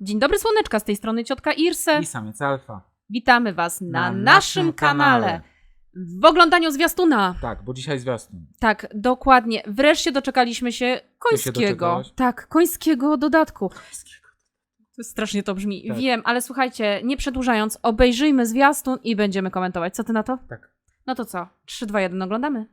Dzień dobry, słoneczka, z tej strony ciotka Irse. I samiec alfa. Witamy Was na, naszym kanale. W oglądaniu zwiastuna. Tak, bo dzisiaj zwiastun. Tak, dokładnie. Wreszcie doczekaliśmy się się końskiego. doczekałaś? tak, końskiego dodatku. Strasznie to brzmi. Tak. Wiem, ale słuchajcie, nie przedłużając, obejrzyjmy zwiastun i będziemy komentować. Co ty na to? Tak. No to co? 3, 2, 1, oglądamy.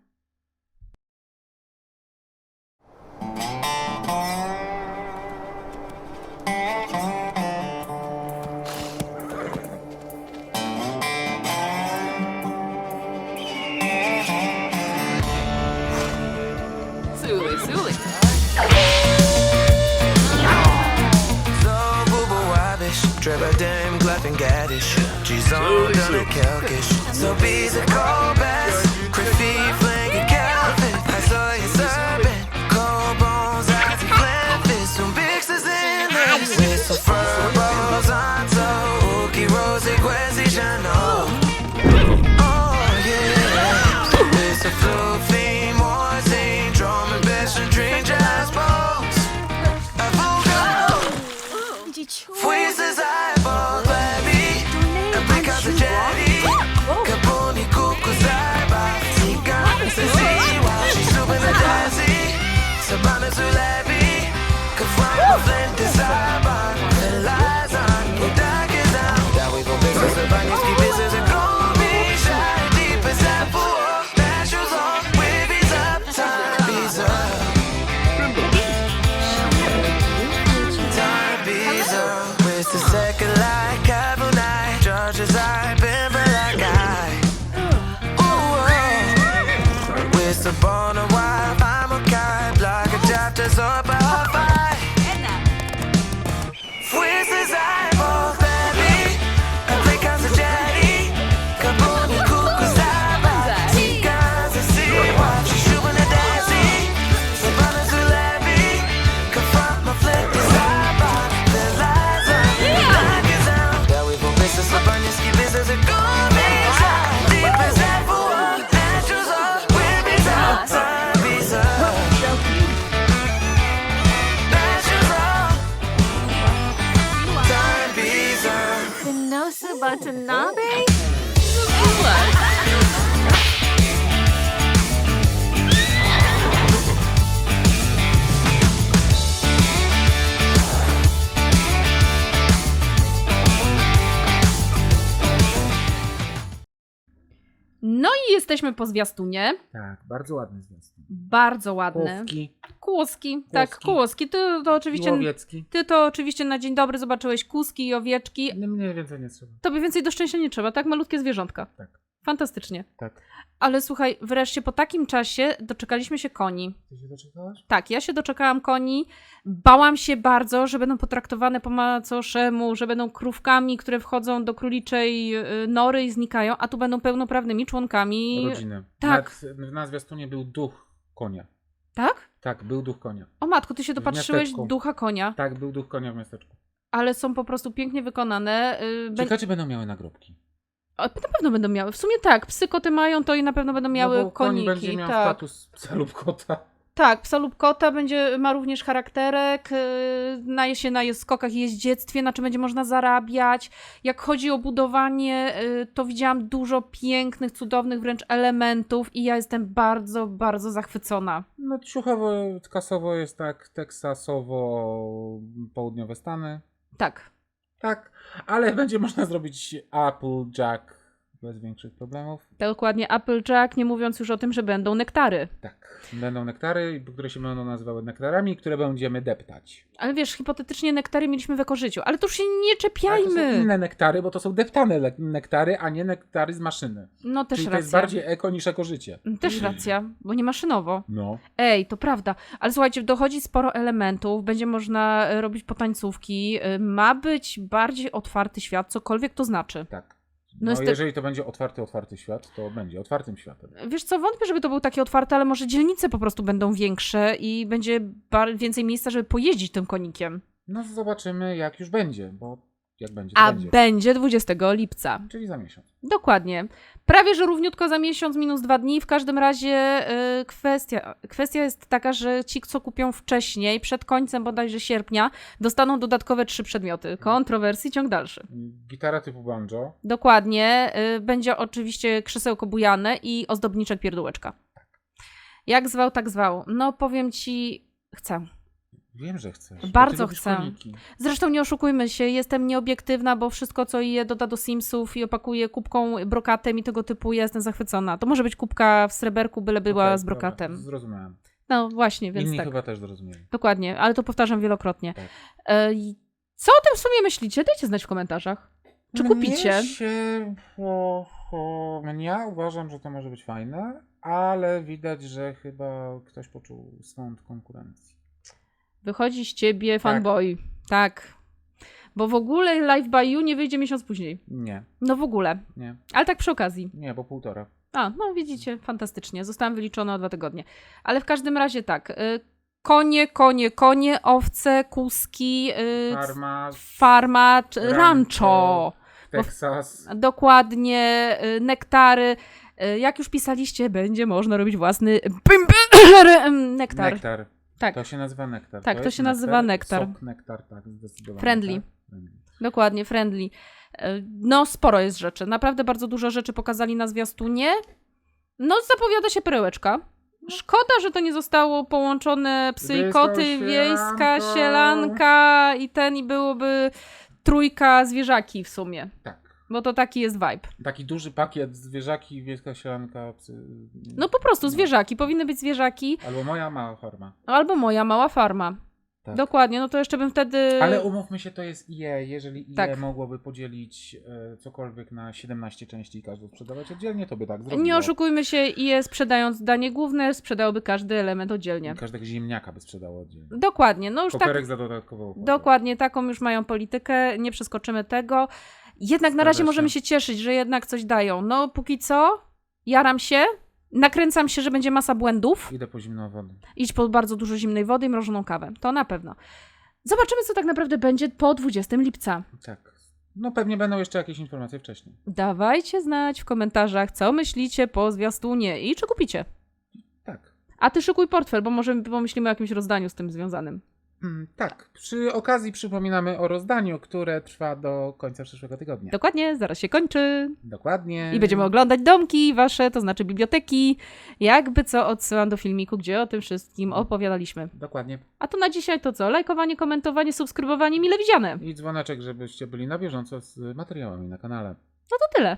Trevor dem glavin gaddish G's on done kelkish. So be the call bass Criffy flank Calvin I saw you serving Cold bones out to Glenfish Some bixes in this With fur balls on toe Ookie Rosie Gwenzy Chanel Oh yeah. With some flu theme Morzine Drum and bass and dream jazz balls. Avocado Did you Sabah na Zulebi Kafwa na Flint Desire Matsubatanabe? Ooh. Jesteśmy po zwiastunie. Tak, bardzo ładny zwiastun. Bardzo ładny. Kłówki, Kłoski, tak, Kłoski. kłoski. Ty to oczywiście. łowiecki. Ty to oczywiście na dzień dobry zobaczyłeś kózki i owieczki. Nie, mniej więcej nie trzeba. Tobie więcej do szczęścia nie trzeba, tak? Malutkie zwierzątka. Tak. Fantastycznie. Tak. Ale słuchaj, wreszcie po takim czasie doczekaliśmy się koni. Ty się doczekałaś? Tak, ja się doczekałam koni. Bałam się bardzo, że będą potraktowane po macoszemu, że będą krówkami, które wchodzą do króliczej y, nory i znikają, a tu będą pełnoprawnymi członkami. Rodziny. tak. Nawet na zwiastunie był duch konia. Tak? Tak, był duch konia. O matko, ty się dopatrzyłeś ducha konia, Tak, był duch konia w miasteczku. ale są po prostu pięknie wykonane. y, Ciekawe, czy będą miały nagrobki. A, Na pewno będą miały. W sumie tak, psy koty mają, to i na pewno będą miały no bo koń koniki. będzie miał tak. status psa lub kota. Tak, psa lub kota będzie, ma również charakterek, yy, na się na skokach i jeździectwie, na czym będzie można zarabiać. Jak chodzi o budowanie, yy, to widziałam dużo pięknych, cudownych wręcz elementów i ja jestem bardzo, bardzo zachwycona. No ciuchowo, kasowo jest tak teksasowo południowe Stany. Tak. Tak, ale będzie można zrobić Applejack bez większych problemów. Dokładnie Applejack, nie mówiąc już o tym, że będą nektary. Tak, będą nektary, które się będą nazywały nektarami, które będziemy deptać. Ale wiesz, hipotetycznie nektary mieliśmy w ekożyciu, ale to już się nie Ale to są czepiajmy. inne nektary, bo to są deptane nektary, a nie nektary z maszyny. No też Czyli to racja. jest bardziej eko niż ekożycie. Też racja, bo nie maszynowo. No. Ej, to prawda. Ale słuchajcie, dochodzi sporo elementów, będzie można e, robić potańcówki, e, ma być bardziej otwarty świat, cokolwiek to znaczy. Tak. No No, te- jeżeli to będzie otwarty, otwarty świat, to będzie otwartym światem. Wiesz co, wątpię, żeby to był taki otwarty, ale może dzielnice po prostu będą większe i będzie więcej miejsca, żeby pojeździć tym konikiem. No zobaczymy jak już będzie, bo Jak będzie, A będzie. będzie 20 lipca. Czyli za miesiąc. Dokładnie. Prawie, że równiutko za miesiąc, minus dwa dni. W każdym razie y, kwestia, kwestia jest taka, że ci, co kupią wcześniej, przed końcem bodajże sierpnia, dostaną dodatkowe trzy przedmioty. Kontrowersji, ciąg dalszy. Gitara typu banjo. Dokładnie. Y, będzie oczywiście krzesełko bujane i ozdobniczek pierdółeczka. Jak zwał, tak zwał. No powiem ci, chcę. Wiem, że chcesz. Bardzo chcę. koniki. Zresztą nie oszukujmy się, jestem nieobiektywna, bo wszystko, co je doda do Simsów i opakuje kubką, brokatem i tego typu, ja jestem zachwycona. To może być kubka w sreberku, byle była Okej, z brokatem. Dobra, zrozumiałem. No właśnie, więc Inni tak. chyba też zrozumieli. Dokładnie, ale to powtarzam wielokrotnie. Tak. E, co o tym w sumie myślicie? Dajcie znać w komentarzach. Czy kupicie? Mnie się, bo, bo, ja uważam, że to może być fajne, ale widać, że chyba ktoś poczuł swąd konkurencji. Wychodzi z ciebie fanboy. Tak. Bo w ogóle Live by You nie wyjdzie miesiąc później. Nie, No w ogóle. nie, Ale tak przy okazji. nie, bo półtora. A, no widzicie, fantastycznie. Zostałam wyliczona o dwa tygodnie. Ale w każdym razie tak. Y, konie, konie, konie, owce, kuski, y, Farma, farma, Rancho. rancho. Texas. Dokładnie, y, nektary. Jak już pisaliście, będzie można robić własny nektar. Nektar. Tak, To się nazywa nektar. Tak, to jest się nazywa nektar. Sok nektar, tak, zdecydowanie. Friendly. Tak? Friendly. dokładnie, friendly. Y, No, sporo jest rzeczy. Naprawdę bardzo dużo rzeczy pokazali na zwiastunie. No, zapowiada się perełeczka. Szkoda, że to nie zostało połączone psy i koty, wiejska sielanka. sielanka i ten i byłoby trójka zwierzaki w sumie. Tak. Bo to taki jest vibe. Taki duży pakiet zwierzaki, wiejska sielanka, psy. No po prostu No. zwierzaki. Powinny być zwierzaki. Albo moja mała farma. Albo moja mała farma. Tak. Dokładnie, no to jeszcze bym wtedy. Ale umówmy się, to jest IE. Jeżeli IE Tak. mogłoby podzielić e, cokolwiek na 17 części i każdą sprzedawać oddzielnie, to by tak zrobiło. Nie oszukujmy się, i sprzedając danie główne, sprzedałoby każdy element oddzielnie. I Każdego ziemniaka by sprzedało oddzielnie. Dokładnie, no już tak. Koperek za dodatkową opłatę. Dokładnie, taką już mają politykę, nie przeskoczymy tego. Jednak na razie się. możemy się cieszyć, że jednak coś dają. No, póki co, jaram się, nakręcam się, że będzie masa błędów. Idę po zimną wodę. Idź po bardzo dużo zimnej wody i mrożoną kawę. To na pewno. Zobaczymy, co tak naprawdę będzie po 20 lipca. Tak. No pewnie będą jeszcze jakieś informacje wcześniej. Dawajcie znać w komentarzach, co myślicie po zwiastunie i czy kupicie. Tak. A ty szykuj portfel, bo może pomyślimy o jakimś rozdaniu z tym związanym. Mm, tak. Przy okazji przypominamy o rozdaniu, które trwa do końca przyszłego tygodnia. Dokładnie, zaraz się kończy. Dokładnie. I będziemy oglądać domki wasze, to znaczy biblioteki. Jakby co, odsyłam do filmiku, gdzie o tym wszystkim opowiadaliśmy. Dokładnie. A to na dzisiaj to co? Lajkowanie, komentowanie, subskrybowanie, mile widziane. I dzwoneczek, żebyście byli na bieżąco z materiałami na kanale. No to tyle.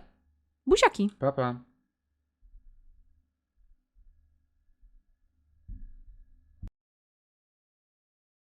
Buziaki. Pa, pa.